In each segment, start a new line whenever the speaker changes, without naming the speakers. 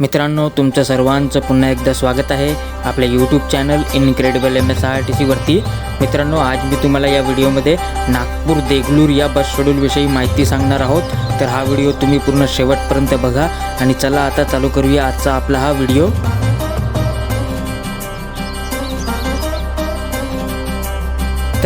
मित्रांनो तुमचं सर्वांचं पुन्हा एकदा स्वागत आहे आपल्या YouTube channel incredible M S R T सीवरती मित्रांनो आज मी तुम्हाला या व्हिडिओमध्ये नागपूर देगलूर या बस शेड्यूलविषयी माहिती सांगणार आहोत. तर हा व्हिडिओ तुम्ही पूर्ण शेवटपर्यंत बघा आणि चला आता चालू करूया आजचा आपला हा व्हिडिओ.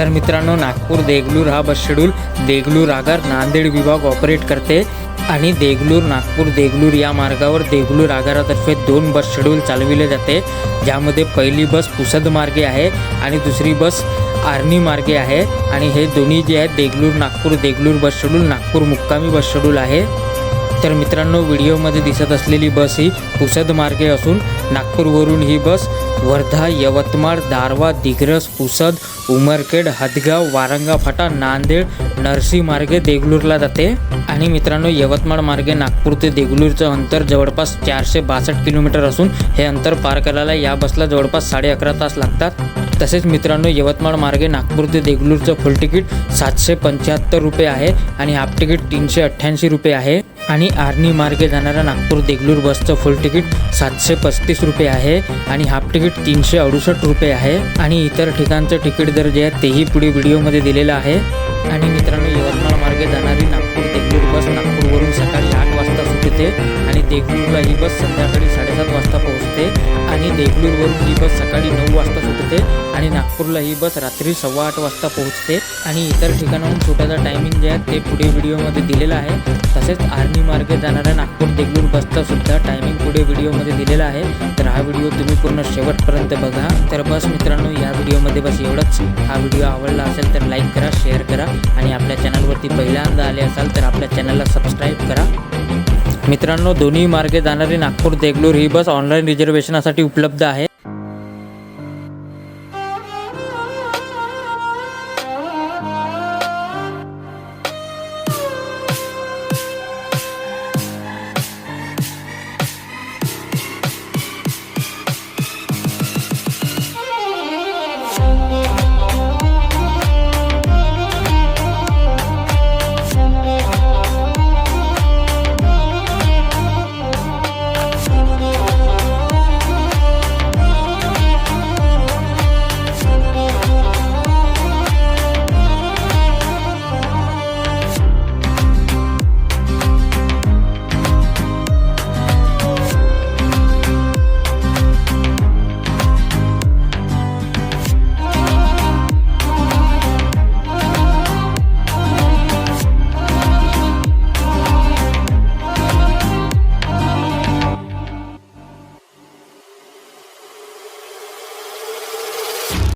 तर मित्रांनो नागपूर देगलूर हा बस शेड्यूल. देगलूर आगार नांदेड विभाग ऑपरेट करते आणि देगलूर नागपूर देगलूर या मार्गावर देगलूर आगारातर्फे दोन बस शेड्यूल चालविले जाते. ज्यामध्ये पहिली बस पुसद मार्गे आहे आणि दुसरी बस आर्नी मार्गे आहे. आणि हे दोन्ही जे आहेत देगलूर नागपूर देगलूर बस शेड्यूल नागपूर मुक्कामी बस शेड्यूल आहे. तर मित्रांनो व्हिडिओमध्ये दिसत असलेली बस ही पुसद मार्गे असून नागपूरवरून ही बस वर्धा यवतमाळ दारवा दिग्रस पुसद उमरखेड हदगाव वारंगा फाटा नांदेड नरसी मार्गे देगलूरला जाते. आणि मित्रांनो यवतमाळ मार्गे नागपूर ते देगलूरचं अंतर जवळपास चारशे बासष्ट किलोमीटर असून हे अंतर पार करायला या बसला जवळपास साडे अकरा तास लागतात. तसेच मित्रांनो यवतमाळ मार्गे नागपूर ते देगलूरचं फुल तिकीट सातशे पंच्याहत्तर रुपये आहे आणि हाफ तिकीट तीनशे अठ्ठ्याऐंशी रुपये आहे. आणि आर्नी मार्गे जाणाऱ्या नागपूर देगलूर बसचं फुल तिकीट सातशे पस्तीस रुपये आहे आणि हाफ तिकीट तीनशे अडुसष्ट रुपये आहे. आणि इतर ठिकाणचं तिकीट दर जे आहे तेही पुढे व्हिडिओमध्ये दिलेलं आहे. आणि मित्रांनो यवतमाळ मार्गे जाणारी नागपूर देगलूर बस नागपूरवरून सकाळी आठ वाजता आणि देगलूरला ही बस संध्याकाळी साडेसात वाजता पोहोचते आणि देगलूरवरून ही बस सकाळी नऊ वाजता सुटते आणि नागपूरला ही बस रात्री सव्वा आठ वाजता पोहोचते आणि इतर ठिकाणाहून सुटायचा टायमिंग जे आहे ते पुढे व्हिडिओमध्ये दिलेलं आहे. तसेच आर्मी मार्गे जाणाऱ्या नागपूर देगलूर बसचा सुद्धा टायमिंग पुढे व्हिडिओमध्ये दिलेला आहे. तर हा व्हिडिओ तुम्ही पूर्ण शेवटपर्यंत बघा. तर बस मित्रांनो या व्हिडिओमध्ये बस एवढंच. हा व्हिडिओ आवडला असेल तर लाईक करा शेअर करा आणि आपल्या चॅनलवरती पहिल्यांदा आले असाल तर आपल्या चॅनलला सबस्क्राईब करा. मित्रांनो दोन्ही मार्गे जाणारी नागपूर देगलूर ही बस ऑनलाईन रिझर्वेशनासाठी उपलब्ध आहे.